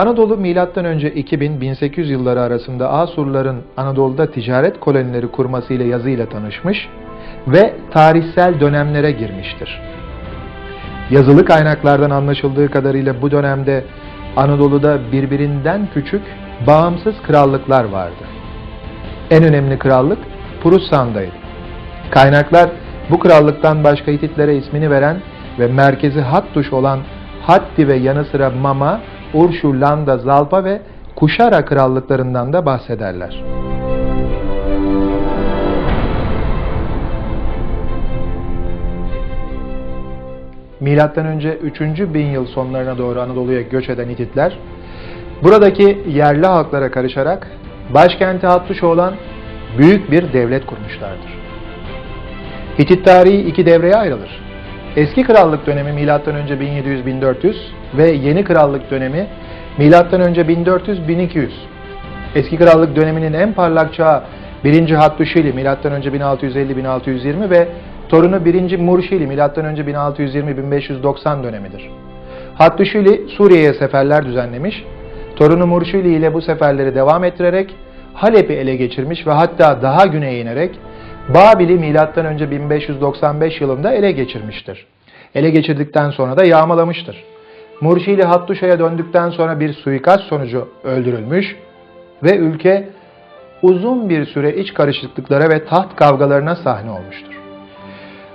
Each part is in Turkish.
Anadolu M.Ö. 2000-1800 yılları arasında Asurların Anadolu'da ticaret kolonileri kurmasıyla yazıyla tanışmış ve tarihsel dönemlere girmiştir. Yazılı kaynaklardan anlaşıldığı kadarıyla bu dönemde Anadolu'da birbirinden küçük bağımsız krallıklar vardı. En önemli krallık Prusan'daydı. Kaynaklar bu krallıktan başka Hititlere ismini veren ve merkezi Hattuş olan Hatti ve yanı sıra Mama, Urşu, Landa, Zalpa ve Kuşara krallıklarından da bahsederler. Milattan önce 3. bin yıl sonlarına doğru Anadolu'ya göç eden Hititler, buradaki yerli halklara karışarak başkenti Hattuş olan büyük bir devlet kurmuşlardır. Hitit tarihi iki devreye ayrılır. Eski krallık dönemi önce 1700-1400 ve yeni krallık dönemi önce 1400-1200. Eski krallık döneminin en parlak çağı 1. Hattuşili önce 1650-1620 ve torunu 1. Murşili önce 1620-1590 dönemidir. Hattuşili Suriye'ye seferler düzenlemiş. Torunu Murşili ile bu seferleri devam ettirerek Halep'i ele geçirmiş ve hatta daha güneye inerek Babil'i önce 1595 yılında ele geçirmiştir. Ele geçirdikten sonra da yağmalamıştır. Murşili Hattuşa'ya döndükten sonra bir suikast sonucu öldürülmüş ve ülke uzun bir süre iç karışıklıklara ve taht kavgalarına sahne olmuştur.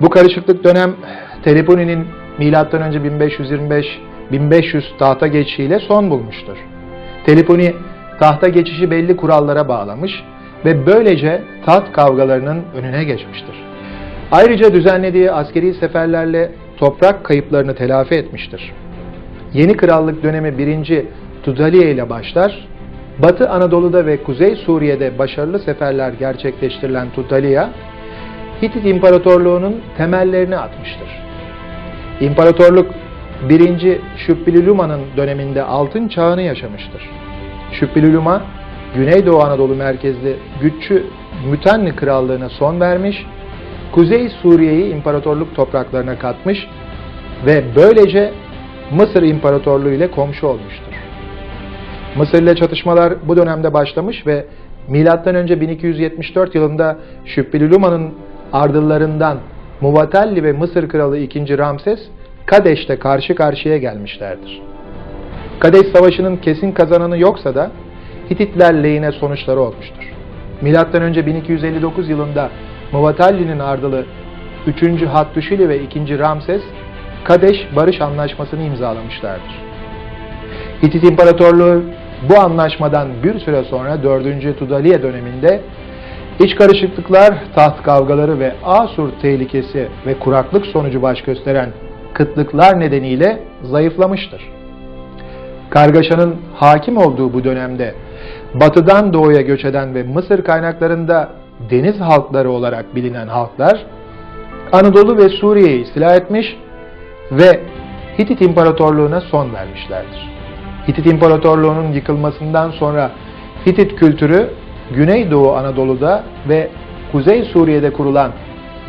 Bu karışıklık dönem Teleponi'nin milattan önce 1525-1500 tahta geçişiyle son bulmuştur. Teleponi tahta geçişi belli kurallara bağlamış ve böylece taht kavgalarının önüne geçmiştir. Ayrıca düzenlediği askeri seferlerle toprak kayıplarını telafi etmiştir. Yeni krallık dönemi 1. Tudaliye ile başlar. Batı Anadolu'da ve Kuzey Suriye'de başarılı seferler gerçekleştirilen Tudaliya, Hitit İmparatorluğu'nun temellerini atmıştır. İmparatorluk 1. Şüpbilüluma'nın döneminde altın çağını yaşamıştır. Şüpbilüluma, Güneydoğu Anadolu merkezli güçlü Mütenni Krallığı'na son vermiş, Kuzey Suriye'yi imparatorluk topraklarına katmış ve böylece Mısır İmparatorluğu ile komşu olmuştur. Mısır ile çatışmalar bu dönemde başlamış ve M.Ö. 1274 yılında Şüpbilüluma'nın ardıllarından Muvatalli ve Mısır Kralı 2. Ramses Kadeş'te karşı karşıya gelmişlerdir. Kadeş Savaşı'nın kesin kazananı yoksa da Hititler lehine sonuçları olmuştur. Milattan önce 1259 yılında Muvatalli'nin ardılı 3. Hattuşili ve 2. Ramses Kadeş Barış Anlaşması'nı imzalamışlardır. Hitit İmparatorluğu bu anlaşmadan bir süre sonra 4. Tudaliye döneminde iç karışıklıklar, taht kavgaları ve Asur tehlikesi ve kuraklık sonucu baş gösteren kıtlıklar nedeniyle zayıflamıştır. Kargaşanın hakim olduğu bu dönemde batıdan doğuya göç eden ve Mısır kaynaklarında deniz halkları olarak bilinen halklar Anadolu ve Suriye'yi istila etmiş ve Hitit İmparatorluğu'na son vermişlerdir. Hitit İmparatorluğu'nun yıkılmasından sonra Hitit kültürü Güneydoğu Anadolu'da ve Kuzey Suriye'de kurulan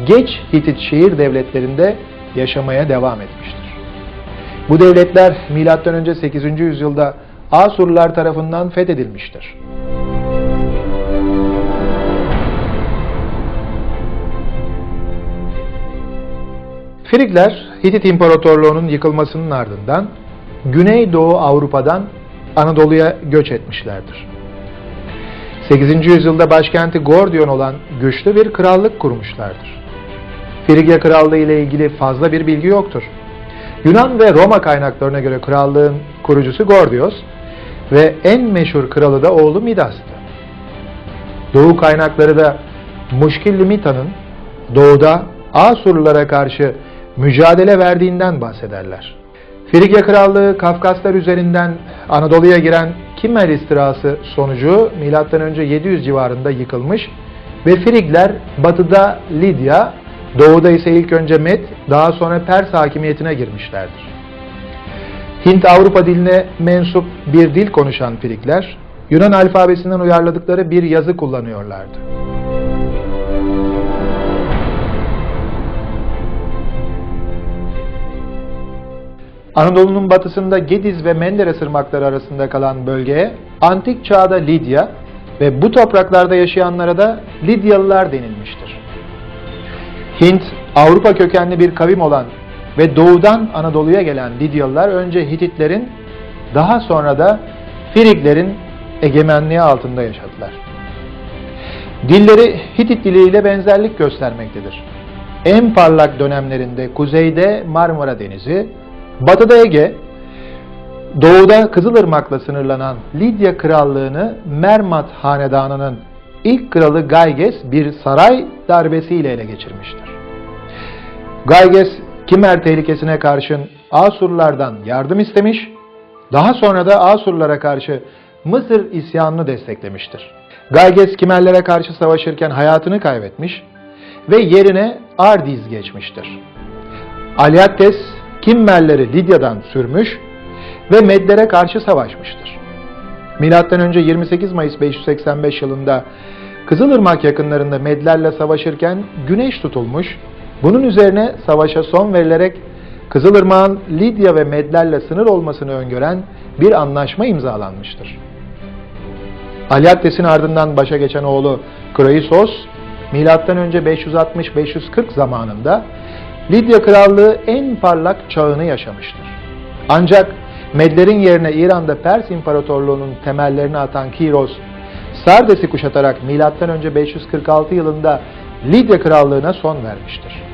geç Hitit şehir devletlerinde yaşamaya devam etmiştir. Bu devletler M.Ö. 8. yüzyılda Asurlular tarafından fethedilmiştir. Frigler, Hitit İmparatorluğu'nun yıkılmasının ardından Güneydoğu Avrupa'dan Anadolu'ya göç etmişlerdir. 8. yüzyılda başkenti Gordion olan güçlü bir krallık kurmuşlardır. Frigya Krallığı ile ilgili fazla bir bilgi yoktur. Yunan ve Roma kaynaklarına göre krallığın kurucusu Gordios ve en meşhur kralı da oğlu Midas'tı. Doğu kaynakları da Muşkilli Mita'nın doğuda Asurlulara karşı mücadele verdiğinden bahsederler. Frigya Krallığı Kafkaslar üzerinden Anadolu'ya giren Kimmel istilası sonucu M.Ö. 700 civarında yıkılmış ve Frigler batıda Lidya, doğuda ise ilk önce Med, daha sonra Pers hakimiyetine girmişlerdir. Hint-Avrupa diline mensup bir dil konuşan Frigler, Yunan alfabesinden uyarladıkları bir yazı kullanıyorlardı. Anadolu'nun batısında Gediz ve Menderes ırmakları arasında kalan bölgeye antik çağda Lidya ve bu topraklarda yaşayanlara da Lidyalılar denilmiştir. Hint, Avrupa kökenli bir kavim olan ve doğudan Anadolu'ya gelen Lidyalılar önce Hititlerin, daha sonra da Friglerin egemenliği altında yaşadılar. Dilleri Hitit diliyle benzerlik göstermektedir. En parlak dönemlerinde kuzeyde Marmara Denizi, batıda Ege, doğuda Kızılırmak'la sınırlanan Lidya Krallığını Mermat Hanedanı'nın ilk kralı Gayges bir saray darbesiyle ele geçirmiştir. Gayges, Kimer tehlikesine karşın Asurlardan yardım istemiş, daha sonra da Asurlara karşı Mısır isyanını desteklemiştir. Gayges Kimerlere karşı savaşırken hayatını kaybetmiş ve yerine Ardiz geçmiştir. Alyattes Kimmerleri Lidya'dan sürmüş ve Medlere karşı savaşmıştır. Milattan önce 28 Mayıs 585 yılında Kızılırmak yakınlarında Medlerle savaşırken güneş tutulmuş. Bunun üzerine savaşa son verilerek Kızılırmak'ın Lidya ve Medlerle sınır olmasını öngören bir anlaşma imzalanmıştır. Alyattes'in ardından başa geçen oğlu Kroisos, önce 560-540 zamanında Lidya Krallığı en parlak çağını yaşamıştır. Ancak Medlerin yerine İran'da Pers İmparatorluğu'nun temellerini atan Kiros, Sardes'i kuşatarak önce 546 yılında Lidya Krallığı'na son vermiştir.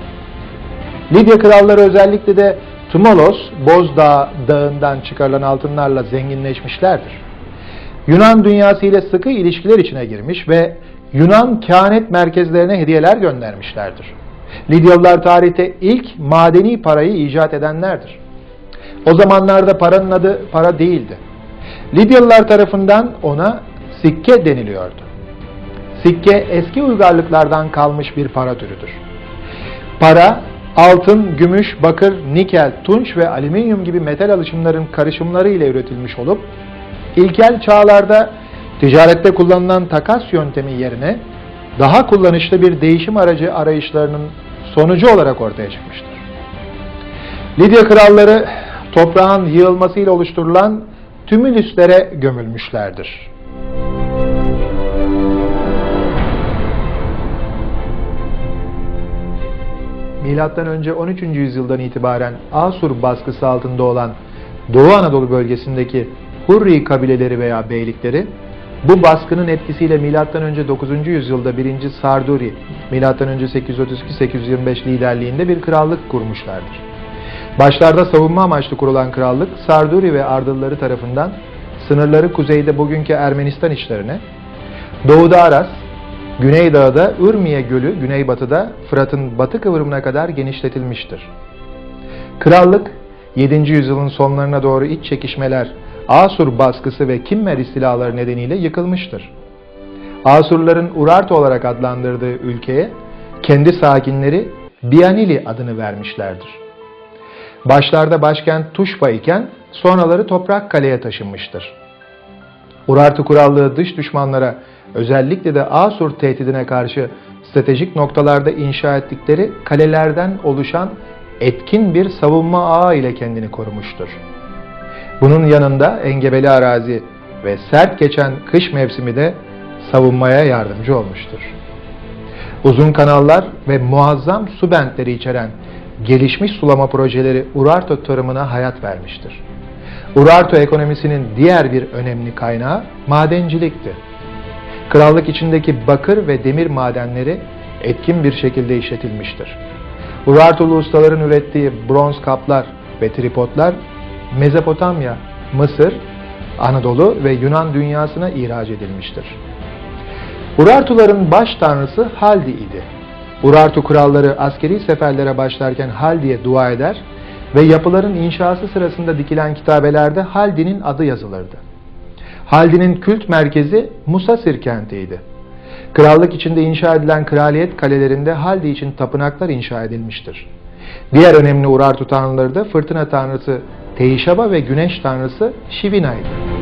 Lidya kralları özellikle de Tumolos, Bozdağ dağından çıkarılan altınlarla zenginleşmişlerdir. Yunan dünyası ile sıkı ilişkiler içine girmiş ve Yunan kehanet merkezlerine hediyeler göndermişlerdir. Lidyalılar tarihte ilk madeni parayı icat edenlerdir. O zamanlarda paranın adı para değildi. Lidyalılar tarafından ona sikke deniliyordu. Sikke eski uygarlıklardan kalmış bir para türüdür. Para, altın, gümüş, bakır, nikel, tunç ve alüminyum gibi metal alışımların karışımları ile üretilmiş olup, ilkel çağlarda ticarette kullanılan takas yöntemi yerine daha kullanışlı bir değişim aracı arayışlarının sonucu olarak ortaya çıkmıştır. Lidya kralları toprağın yığılmasıyla oluşturulan tümülüslere gömülmüşlerdir. Milattan önce 13. yüzyıldan itibaren Asur baskısı altında olan Doğu Anadolu bölgesindeki Hurri kabileleri veya beylikleri bu baskının etkisiyle milattan önce 9. yüzyılda 1. Sarduri milattan önce 832-825 liderliğinde bir krallık kurmuşlardır. Başlarda savunma amaçlı kurulan krallık Sarduri ve Ardılları tarafından sınırları kuzeyde bugünkü Ermenistan içlerine, doğuda Aras, Güneydağ'da Ürmiye Gölü güneybatıda Fırat'ın batı kıvrımına kadar genişletilmiştir. Krallık 7. yüzyılın sonlarına doğru iç çekişmeler, Asur baskısı ve Kimmer istilaları nedeniyle yıkılmıştır. Asurların Urartu olarak adlandırdığı ülkeye kendi sakinleri Bianili adını vermişlerdir. Başlarda başkent Tuşba iken sonraları Toprak Kale'ye taşınmıştır. Urartu Krallığı dış düşmanlara özellikle de Asur tehdidine karşı stratejik noktalarda inşa ettikleri kalelerden oluşan etkin bir savunma ağı ile kendini korumuştur. Bunun yanında engebeli arazi ve sert geçen kış mevsimi de savunmaya yardımcı olmuştur. Uzun kanallar ve muazzam su bentleri içeren gelişmiş sulama projeleri Urartu tarımına hayat vermiştir. Urartu ekonomisinin diğer bir önemli kaynağı madencilikti. Krallık içindeki bakır ve demir madenleri etkin bir şekilde işletilmiştir. Urartulu ustaların ürettiği bronz kaplar ve tripodlar Mezopotamya, Mısır, Anadolu ve Yunan dünyasına ihraç edilmiştir. Urartuların baş tanrısı Haldi idi. Urartu kralları askeri seferlere başlarken Haldi'ye dua eder ve yapıların inşası sırasında dikilen kitabelerde Haldi'nin adı yazılırdı. Haldi'nin kült merkezi Musasir kentiydi. Krallık içinde inşa edilen kraliyet kalelerinde Haldi için tapınaklar inşa edilmiştir. Diğer önemli Urartu tanrıları da fırtına tanrısı Teişaba ve güneş tanrısı Shivina'ydı.